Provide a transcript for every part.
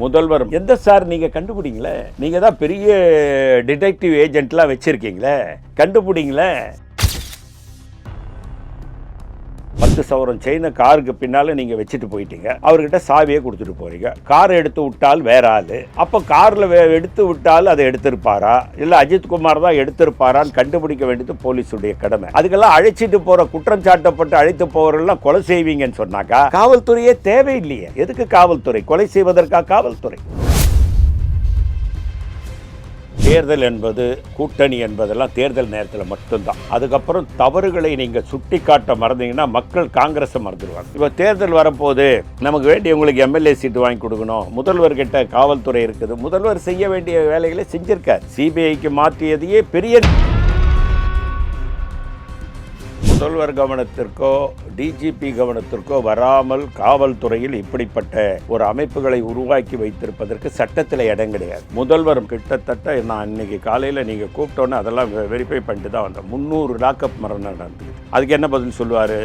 முதல்வர் எந்த சார் நீங்க கண்டுபிடிங்களே? நீங்க தான் பெரிய டிடெக்டிவ் ஏஜென்ட்லாம் வச்சிருக்கீங்களே? கண்டுபிடிங்களே? பத்து சவரம் செயினை காருக்கு பின்னால நீங்க வச்சுட்டு போயிட்டீங்க. அவர்கிட்ட சாவியை கொடுத்துட்டு போறீங்க. கார் எடுத்து விட்டால் வேற ஆளு. அப்போ கார்ல வே- எடுத்து விட்டால் அதை எடுத்திருப்பாரா? இல்ல அஜித் குமார் தான் எடுத்திருப்பாரான்னு கண்டுபிடிக்க வேண்டியது போலீஸுடைய கடமை. அதுக்கெல்லாம் அழைச்சிட்டு போற குற்றம் சாட்டப்பட்டு அழைத்து போறவரெல்லாம் கொலை செய்வீங்கன்னு சொன்னாக்கா காவல்துறையே தேவையில்லையே. எதுக்கு காவல்துறை? கொலை செய்வதற்கா காவல்துறை? தேர்தல் என்பது கூட்டணி என்பதெல்லாம் தேர்தல் நேரத்தில் மட்டும்தான். அதுக்கப்புறம் தவறுகளை நீங்கள் சுட்டி காட்ட மறந்தீங்கன்னா மக்கள் காங்கிரஸை மறந்துடுவாங்க. இப்போ தேர்தல் வரப்போது நமக்கு வேண்டியவங்களுக்கு எம்எல்ஏ சீட்டு வாங்கி கொடுக்கணும். முதல்வர் கிட்ட காவல்துறை இருக்குது. முதல்வர் செய்ய வேண்டிய வேலைகளை செஞ்சிருக்கார். சிபிஐக்கு மாற்றியதையே பெரிய முதல்வர் கவனத்திற்கோ டிஜிபி கவனத்திற்கோ வராமல் காவல்துறையில் இப்படிப்பட்ட ஒரு அமைப்புகளை உருவாக்கி வைத்திருப்பதற்கு சட்டத்தில் இடம் கிடையாது. முதல்வர் கிட்டத்தட்ட நான் இன்னைக்கு காலையில் நீங்கள் கூப்பிட்டோன்னே அதெல்லாம் வெரிஃபை பண்ணிட்டு தான் வந்தேன் முந்நூறு லாக்அப் மரணம் நடந்தது. அதுக்கு என்ன பதில் சொல்லுவார்?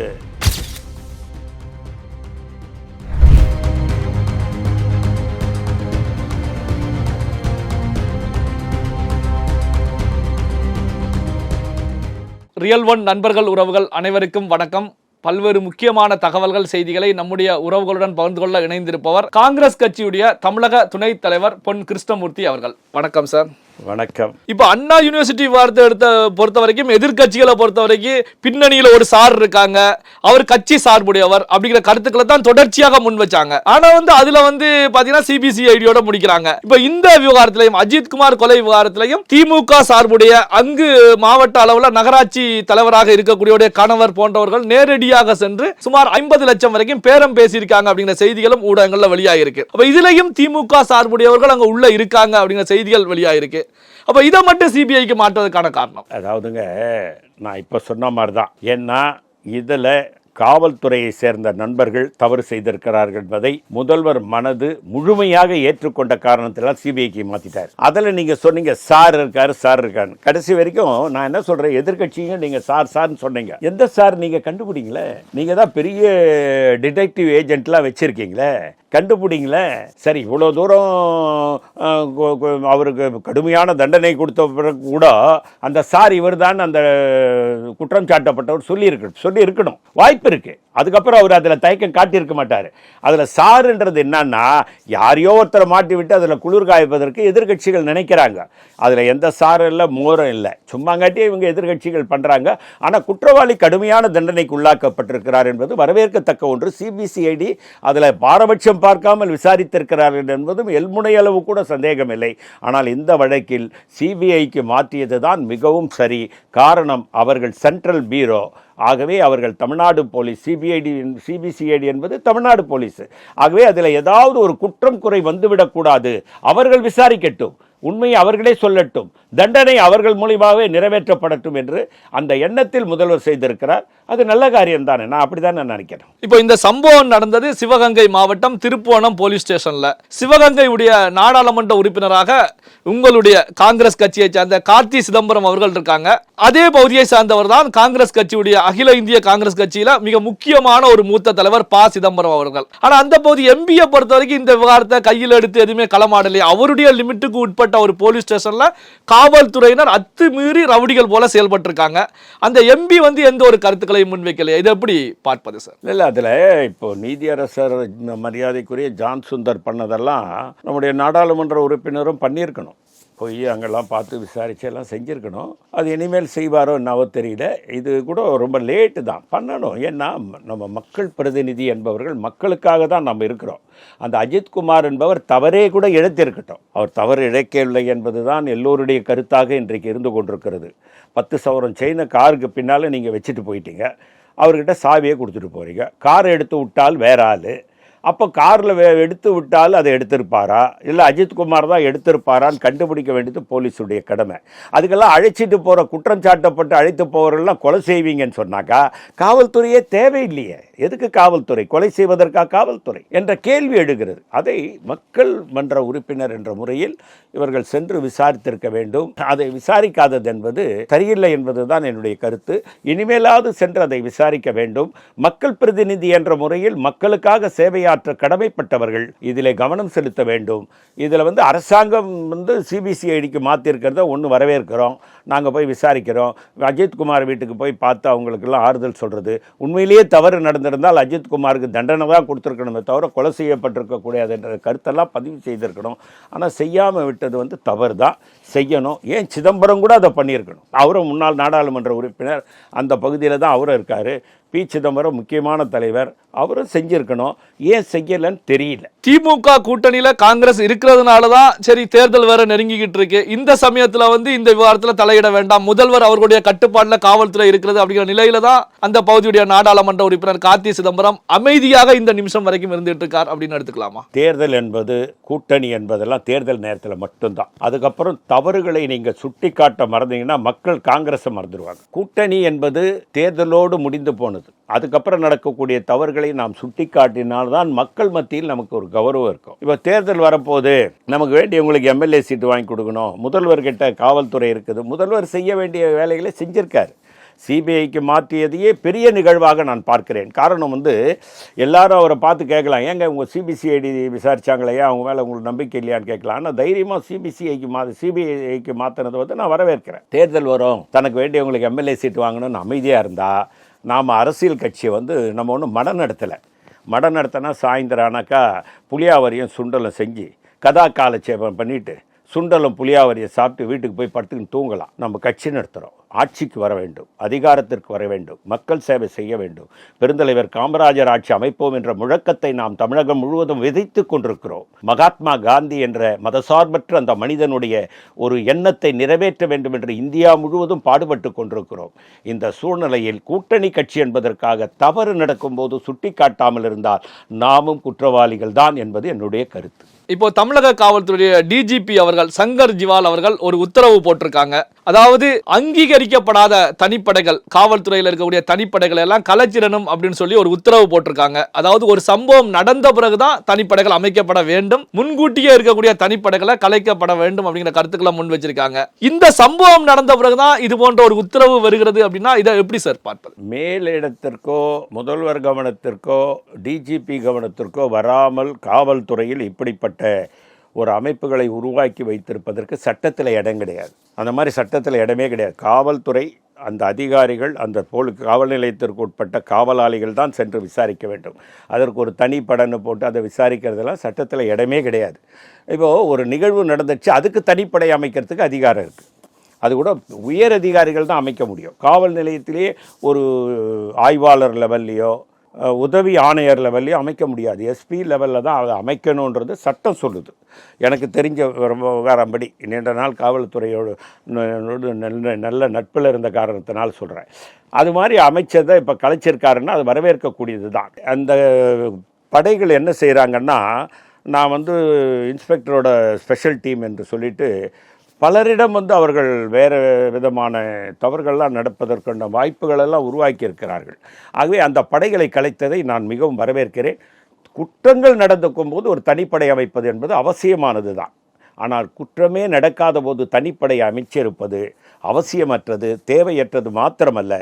ரியல் ஒன் நண்பர்கள் உறவுகள் அனைவருக்கும் வணக்கம். பல்வேறு முக்கியமான தகவல்கள் செய்திகளை நம்முடைய உறவுகளுடன் பகிர்ந்து கொள்ள இணைந்திருப்பவர் காங்கிரஸ் கட்சியுடைய தமிழக துணைத் தலைவர் பொன் கிருஷ்ணமூர்த்தி அவர்கள். வணக்கம் சார். வணக்கம். இப்போ அண்ணா யூனிவர்சிட்டி வார்த்தை எடுத்த பொறுத்த வரைக்கும் எதிர்க்கட்சிகளை பொறுத்த வரைக்கும் பின்னணியில் ஒரு சார் இருக்காங்க. அவர் கட்சி சார்புடையவர் அப்படிங்கிற கருத்துக்களை தான் தொடர்ச்சியாக முன் வச்சாங்க. ஆனால் வந்து அதில் வந்து பார்த்திங்கன்னா சிபிசி ஐடியோட முடிக்கிறாங்க. இப்போ இந்த விவகாரத்திலையும் அஜித்குமார் கொலை விவகாரத்திலையும் திமுக சார்புடைய அங்கு மாவட்ட அளவில் நகராட்சி தலைவராக இருக்கக்கூடிய கணவர் போன்றவர்கள் நேரடியாக சென்று சுமார் ஐம்பது லட்சம் வரைக்கும் பேரம் பேசியிருக்காங்க அப்படிங்கிற செய்திகளும் ஊடகங்களில் வெளியாகிருக்கு அப்போ இதுலையும் திமுக சார்புடையவர்கள் அங்கே உள்ள இருக்காங்க அப்படிங்கிற செய்திகள் வெளியாகிருக்கு அப்போ இதை மட்டும் சிபிஐக்கு மாற்றுவதற்கான காரணம். அதாவதுங்க நான் இப்போ சொன்ன மாதிரி தான் ஏன்னா இதில் காவல்துறையை சேர்ந்த நண்பர்கள் தவறு செய்திருக்கிறார்கள் என்பதை முதல்வர் மனது முழுமையாக ஏற்றுக்கொண்ட காரணத்தினால் சிபிஐக்கு மாத்திட்டார். அதில் நீங்க சொன்னீங்க சார் இருக்காரு சார் இருக்காரு கடைசி வரைக்கும் நான் என்ன சொல்றேன் எதிர்க்கட்சியும் நீங்க சார் சார்னு சொன்னீங்க. எந்த சார் நீங்க கண்டுபிடிங்களே? நீங்க தான் பெரிய டிடெக்டிவ் ஏஜென்ட்லாம் வச்சிருக்கீங்களே? கண்டுபிடிங்களே? சரி இவ்வளோ தூரம் அவருக்கு கடுமையான தண்டனை கொடுத்த பிறகு கூட அந்த சார் இவர் தான் அந்த குற்றம் சாட்டப்பட்டவர் சொல்லியிருக்க சொல்லி இருக்கணும் வாய்ப்பு இருக்கு. அதுக்கப்புறம் அவர் அதில் தயக்கம் காட்டியிருக்க மாட்டார். அதில் சாருன்றது என்னன்னா யாரையோ ஒருத்தரை மாட்டி விட்டு அதில் குளிர் காய்ப்பதற்கு எதிர்கட்சிகள் நினைக்கிறாங்க. அதில் எந்த சாரும் இல்லை மோரும் இல்லை. சும்மாங்காட்டியே இவங்க எதிர்கட்சிகள் பண்ணுறாங்க ஆனால் குற்றவாளி கடுமையான தண்டனைக்கு உள்ளாக்கப்பட்டிருக்கிறார் என்பது வரவேற்கத்தக்க ஒன்று. சிபிசிஐடி அதில் பாரபட்சம் பார்க்காமல் விசாரித்திருக்கிறார் என்பதும் எல்முனை அளவு கூட சந்தேகம் இல்லை ஆனால் இந்த வழக்கில் சிபிஐக்கு மாற்றியது தான் மிகவும் சரி. காரணம் அவர்கள் சென்ட்ரல் பீரோ. ஆகவே அவர்கள் தமிழ்நாடு போலீஸ் சிபிஐடி சிபிசிஐடி என்பது தமிழ்நாடு போலீஸ். ஆகவே அதில் ஏதாவது ஒரு குற்றம் குறை வந்துவிடக்கூடாது. அவர்கள் விசாரிக்கட்டும். உண்மையை அவர்களே சொல்லட்டும். தண்டனை அவர்கள் மூலியமாகவே நிறைவேற்றப்படட்டும் என்று அந்த எண்ணத்தில் முதல்வர் செய்திருக்கிறார். அது நல்ல காரியம் தானே நான் அப்படிதான் நான் நினைக்கிறேன். இப்போ இந்த சம்பவம் நடந்தது சிவகங்கை மாவட்டம் திருப்புவனம் போலீஸ் ஸ்டேஷன்ல. சிவகங்கை உடைய நாடாளுமன்ற உறுப்பினராக உங்களுடைய காங்கிரஸ் கட்சியை சார்ந்த கார்த்தி சிதம்பரம் அவர்கள் இருக்காங்க. அதே பகுதியை சார்ந்தவர் தான் காங்கிரஸ் கட்சியுடைய அகில இந்திய காங்கிரஸ் கட்சியில மிக முக்கியமான ஒரு மூத்த தலைவர் ப. சிதம்பரம் அவர்கள். ஆனா அந்த பகுதி எம்பியை பொறுத்த வரைக்கும் இந்த விவகாரத்தை கையில் எடுத்து எதுவுமே களமாடலையே அவருடைய லிமிட்டுக்கு உட்பட்ட ஒரு போலீஸ் ஸ்டேஷன்ல காவல்துறையினர் அத்துமீறி ரவுடிகள் போல செயல்பட்டிருக்காங்க. அந்த எம்பி வந்து எந்த ஒரு கருத்துக்களையும் முன்வைக்கலையே? இது எப்படி பார்ப்பது சார்? இல்லை இல்லை அதில் இப்போ நீதியரசர் மரியாதைக்குரிய ஜான் சுந்தர் பண்ணதெல்லாம் நம்முடைய நாடாளுமன்ற உறுப்பினரும் பண்ணியிருக்கணும். போய் அங்கெல்லாம் பார்த்து விசாரித்து எல்லாம் செஞ்சுருக்கணும். அது இனிமேல் செய்வாரோ என்னவோ தெரியல. இது கூட ரொம்ப லேட்டு தான். பண்ணணும். ஏன்னா நம்ம மக்கள் பிரதிநிதி என்பவர்கள் மக்களுக்காக தான் நம்ம இருக்கிறோம். அந்த அஜித்குமார் என்பவர் தவறே கூட இழைத்திருக்கட்டும். அவர் தவறு இழைக்கவில்லை என்பதுதான் எல்லோருடைய கருத்தாக இன்றைக்கு இருந்து கொண்டிருக்கிறது. பத்து சவரம் செயினை காருக்கு பின்னால் நீங்கள் வச்சுட்டு போயிட்டீங்க. அவர்கிட்ட சாவியை கொடுத்துட்டு போகிறீங்க கார் எடுத்து விட்டால் வேற ஆள். அப்போ காரில் எடுத்து விட்டால் அதை எடுத்திருப்பாரா? இல்லை அஜித்குமார் தான் எடுத்திருப்பாரான்னு கண்டுபிடிக்க வேண்டியது போலீஸுடைய கடமை. அதுக்கெல்லாம் அழைச்சிட்டு போகிற குற்றம் சாட்டப்பட்டு அழைத்து போகிறவர்கள்லாம் கொலை செய்வீங்கன்னு சொன்னாக்கா காவல்துறையே தேவையில்லையே. எதுக்கு காவல்துறை? கொலை செய்வதற்கா காவல்துறை? என்ற கேள்வி எழுகிறது. அதை மக்கள் மன்ற உறுப்பினர் என்ற முறையில் இவர்கள் சென்று விசாரித்திருக்க வேண்டும். அதை விசாரிக்காதது என்பது சரியில்லை என்பதுதான் என்னுடைய கருத்து. இனிமேலாவது சென்று அதை விசாரிக்க வேண்டும். மக்கள் பிரதிநிதி என்ற முறையில் மக்களுக்காக சேவையா கடமையாற்ற கடமைப்பட்டவர்கள் இதில் கவனம் செலுத்த வேண்டும். இதில் வந்து அரசாங்கம் வந்து சிபிசிஐடிக்கு மாற்றிருக்கிறத ஒன்று வரவேற்கிறோம். நாங்கள் போய் விசாரிக்கிறோம். அஜித்குமார் வீட்டுக்கு போய் பார்த்து அவங்களுக்கெல்லாம் ஆறுதல் சொல்கிறது உண்மையிலேயே தவறு நடந்திருந்தால் அஜித்குமாருக்கு தண்டனை தான் கொடுத்துருக்கணுமே தவிர கொலை செய்யப்பட்டிருக்கக்கூடாது என்ற கருத்தெல்லாம் பதிவு செய்திருக்கணும். ஆனால் செய்யாமல் விட்டது வந்து தவறு தான். செய்யணும். ஏன் சிதம்பரம் கூட அதை பண்ணியிருக்கணும். அவரும் முன்னாள் நாடாளுமன்ற உறுப்பினர். அந்த பகுதியில் தான் அவரும் இருக்கார். பி. சிதம்பரம் முக்கியமான தலைவர். அவரும் செஞ்சிருக்கணும். ஏன் செய்யலைன்னு தெரியல. திமுக கூட்டணியில காங்கிரஸ் இருக்கிறதுனால தான் சரி தேர்தல் வேற நெருங்கிக்கிட்டு இருக்கு. இந்த சமயத்துல வந்து இந்த விவகாரத்துல தலையிட வேண்டாம். முதல்வர் அவர்களுடைய கட்டுப்பாட்டுல காவல்துறை இருக்கிறது அப்படிங்கிற நிலையில தான் அந்த பகுதியுடைய நாடாளுமன்ற உறுப்பினர் கார்த்தி சிதம்பரம் அமைதியாக இந்த நிமிஷம் வரைக்கும் இருந்துட்டு இருக்கார் அப்படின்னு எடுத்துக்கலாமா? தேர்தல் என்பது கூட்டணி என்பதெல்லாம் தேர்தல் நேரத்தில் மட்டும்தான். அதுக்கப்புறம் தவறுகளை நீங்கள் சுட்டி காட்ட மறந்தீங்கன்னா மக்கள் காங்கிரஸை மறந்துடுவாங்க. கூட்டணி என்பது தேர்தலோடு முடிந்து போனது. அதுக்கப்புறம் நடக்கக்கூடிய தவறுகளை நாம் சுட்டி காட்டினால்தான் மக்கள் மத்தியில் நமக்கு ஒரு கௌரவம் இருக்கும். இப்போ தேர்தல் வரப்போது நமக்கு வேண்டியவங்களுக்கு எம்எல்ஏ சீட்டு வாங்கி கொடுக்கணும். முதல்வர்கிட்ட காவல்துறை இருக்குது. முதல்வர் செய்ய வேண்டிய வேலைகளை செஞ்சிருக்காரு. சிபிஐக்கு மாற்றியதையே பெரிய நிகழ்வாக நான் பார்க்கிறேன். காரணம் வந்து எல்லாரும் அவரை பார்த்து கேட்கலாம். ஏங்க உங்கள் சிபிசிஐடி விசாரிச்சாங்களையா அவங்க மேலே உங்களுக்கு நம்பிக்கை இல்லையான்னு கேட்கலாம். ஆனால் தைரியமாக சிபிசிஐக்கு மா சிபிஐக்கு மாற்றினதை வந்து நான் வரவேற்கிறேன். தேர்தல் வரும். தனக்கு வேண்டியவங்களுக்கு எம்எல்ஏ சீட்டு வாங்கணும்னு அமைதியாக இருந்தால் நாம் அரசியல் கட்சியை வந்து நம்ம ஒன்றும் மடம் நடத்தலை. மடம் நடத்தினா சாயந்தரம் ஆனாக்கா புளியாவரியும் சுண்டலும் செஞ்சு கதா காலட்சேபம் பண்ணிவிட்டு சுண்டலும் புளியாவரியை சாப்பிட்டு வீட்டுக்கு போய் படுத்துக்கின்னு தூங்கலாம். நம்ம கட்சி நடத்துகிறோம் ஆட்சிக்கு வர வேண்டும். அதிகாரத்திற்கு வர வேண்டும். மக்கள் சேவை செய்ய வேண்டும். பெருந்தலைவர் காமராஜர் ஆட்சி அமைப்போம் என்ற முழக்கத்தை நாம் தமிழகம் முழுவதும் விதைத்து கொண்டிருக்கிறோம். மகாத்மா காந்தி என்ற மதசார்பற்ற அந்த மனிதனுடைய ஒரு எண்ணத்தை நிறைவேற்ற வேண்டும் என்று இந்தியா முழுவதும் பாடுபட்டு கொண்டிருக்கிறோம். இந்த சூழ்நிலையில் கூட்டணி கட்சி என்பதற்காக தவறு நடக்கும்போது சுட்டிக்காட்டாமல் இருந்தால் நாமும் குற்றவாளிகள் தான் என்பது என்னுடைய கருத்து. இப்போ தமிழக காவல்துறையுடைய டிஜிபி அவர்கள் சங்கர் ஜிவால் அவர்கள் ஒரு உத்தரவு போட்டிருக்காங்க. அதாவது அங்கீகரிக்கப்படாத தனிப்படைகள் காவல்துறையில் இருக்கக்கூடிய தனிப்படைகள் எல்லாம் கலைச்சிடணும் அப்படின்னு சொல்லி ஒரு உத்தரவு போட்டிருக்காங்க. அதாவது ஒரு சம்பவம் நடந்த பிறகுதான் தனிப்படைகள் அமைக்கப்பட வேண்டும். முன்கூட்டியே இருக்கக்கூடிய தனிப்படைகளை கலைக்கப்பட வேண்டும் அப்படிங்கிற கருத்துக்களை முன் வச்சிருக்காங்க. இந்த சம்பவம் நடந்த பிறகுதான் இது போன்ற ஒரு உத்தரவு வருகிறது அப்படின்னா இதை எப்படி சார் பார்ப்பது? மேலிடத்திற்கோ முதல்வர் கவனத்திற்கோ டிஜிபி கவனத்திற்கோ வராமல் காவல்துறையில் இப்படிப்பட்ட ஒரு அமைப்புகளை உருவாக்கி வைத்திருப்பதற்கு சட்டத்தில் இடம் கிடையாது. அந்த மாதிரி சட்டத்தில் இடமே கிடையாது. காவல்துறை அந்த அதிகாரிகள் அந்த போல் காவல் நிலையத்திற்கு உட்பட்ட காவலாளிகள் தான் சென்று விசாரிக்க வேண்டும். அதற்கு ஒரு தனி படன்னு போட்டு அதை விசாரிக்கிறதெல்லாம் சட்டத்தில் இடமே கிடையாது. இப்போது ஒரு நிகழ்வு நடந்துச்சு அதுக்கு தனிப்படை அமைக்கிறதுக்கு அதிகாரம் இருக்குது அது கூட உயர் அதிகாரிகள் தான் அமைக்க முடியும். காவல் நிலையத்திலேயே ஒரு ஆய்வாளர் லெவல்லையோ உதவி ஆணையர் லெவல்லையும் அமைக்க முடியாது. எஸ்பி லெவலில் தான் அதை அமைக்கணுன்றது சட்டம் சொல்லுது. எனக்கு தெரிஞ்ச ரொம்ப விவகாரம்படி நீண்ட நாள் காவல்துறையோடு நல்ல நல்ல நட்பில் இருந்த காரணத்தினால் சொல்கிறேன் அது மாதிரி அமைச்சதை இப்போ கலைச்சிருக்காருன்னா அது வரவேற்கக்கூடியது தான். அந்த படைகள் என்ன செய்கிறாங்கன்னா நான் வந்து இன்ஸ்பெக்டரோட ஸ்பெஷல் டீம் என்று சொல்லிட்டு பலரிடம் வந்து அவர்கள் வேறு விதமான தவறுகள்லாம் நடப்பதற்கான வாய்ப்புகளெல்லாம் உருவாக்கி இருக்கிறார்கள் ஆகவே அந்த படைகளை கலைத்ததை நான் மிகவும் வரவேற்கிறேன். குற்றங்கள் நடந்துக்கும் போது ஒரு தனிப்படை அமைப்பது என்பது அவசியமானது தான் ஆனால் குற்றமே நடக்காத போது தனிப்படை அமைச்சிருப்பது அவசியமற்றது தேவையற்றது மாத்திரமல்ல.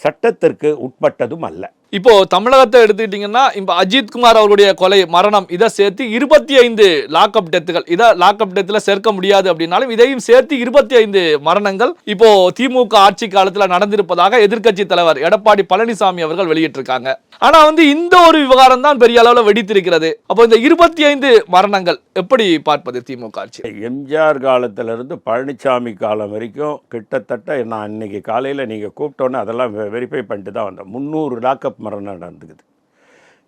சட்டத்திற்கு உட்பட்டதும் அல்ல. இப்போ தமிழகத்தை எடுத்துக்கிட்டீங்கன்னா இப்போ அஜித் குமார் அவருடைய கொலை மரணம் இதை சேர்த்து இருபத்தி ஐந்து லாக்அப் டெத்துகள் இதை லாக்அப் டெத்தில் சேர்க்க முடியாது அப்படின்னாலும் இதையும் சேர்த்து இருபத்தி ஐந்து மரணங்கள் இப்போ திமுக ஆட்சி காலத்தில் நடந்திருப்பதாக எதிர்க்கட்சி தலைவர் எடப்பாடி பழனிசாமி அவர்கள் வெளியிட்டிருக்காங்க. ஆனா வந்து இந்த ஒரு விவகாரம் தான் பெரிய அளவில் வெடித்திருக்கிறது. அப்போ இந்த இருபத்தி ஐந்து மரணங்கள் எப்படி பார்ப்பது திமுக ஆட்சி? எம்ஜிஆர் காலத்திலிருந்து பழனிசாமி காலம் வரைக்கும் கிட்டத்தட்ட நான் இன்னைக்கு காலையில் நீங்கள் கூப்பிட்டோன்னே அதெல்லாம் வெரிஃபை பண்ணிட்டு தான் வந்தோம். முந்நூறு லாக்அப் மரணம் நடந்துக்குது.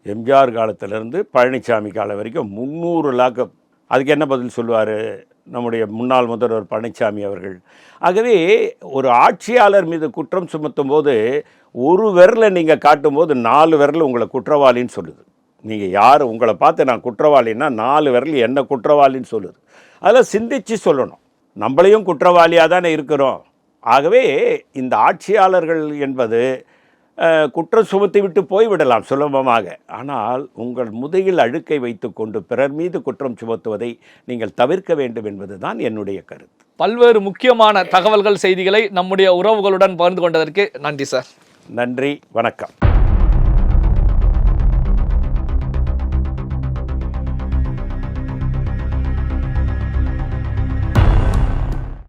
எம்ஜிஆர் காலத்திலேருந்து பழனிசாமி காலம் வரைக்கும் முந்நூறு லாக்அப் அதுக்கு என்ன பதில் சொல்லுவார்? நம்முடைய முன்னாள் முதல்வர் பழனிசாமி அவர்கள். ஆகவே ஒரு ஆட்சியாளர் மீது குற்றம் சுமத்தும் போது ஒரு விரலை நீங்கள் காட்டும்போது நாலு விரல் உங்களை குற்றவாளின்னு சொல்லுது. நீங்கள் யார்? உங்களை பார்த்து நான் குற்றவாளின்னா நாலு விரல் என்ன குற்றவாளின்னு சொல்லுது. அதில் சிந்தித்து சொல்லணும். நம்மளையும் குற்றவாளியாக தானே இருக்கிறோம். ஆகவே இந்த ஆட்சியாளர்கள் என்பது குற்றம் சுமத்தி விட்டு போய்விடலாம் சுலபமாக. ஆனால் உங்கள் முதுகில் அழுக்கை வைத்துக்கொண்டு பிறர் மீது குற்றம் சுமத்துவதை நீங்கள் தவிர்க்க வேண்டும் என்பதுதான் என்னுடைய கருத்து. பல்வேறு முக்கியமான தகவல்கள் செய்திகளை நம்முடைய உறவுகளுடன் பகிர்ந்து கொண்டதற்கு நன்றி சார். நன்றி வணக்கம்.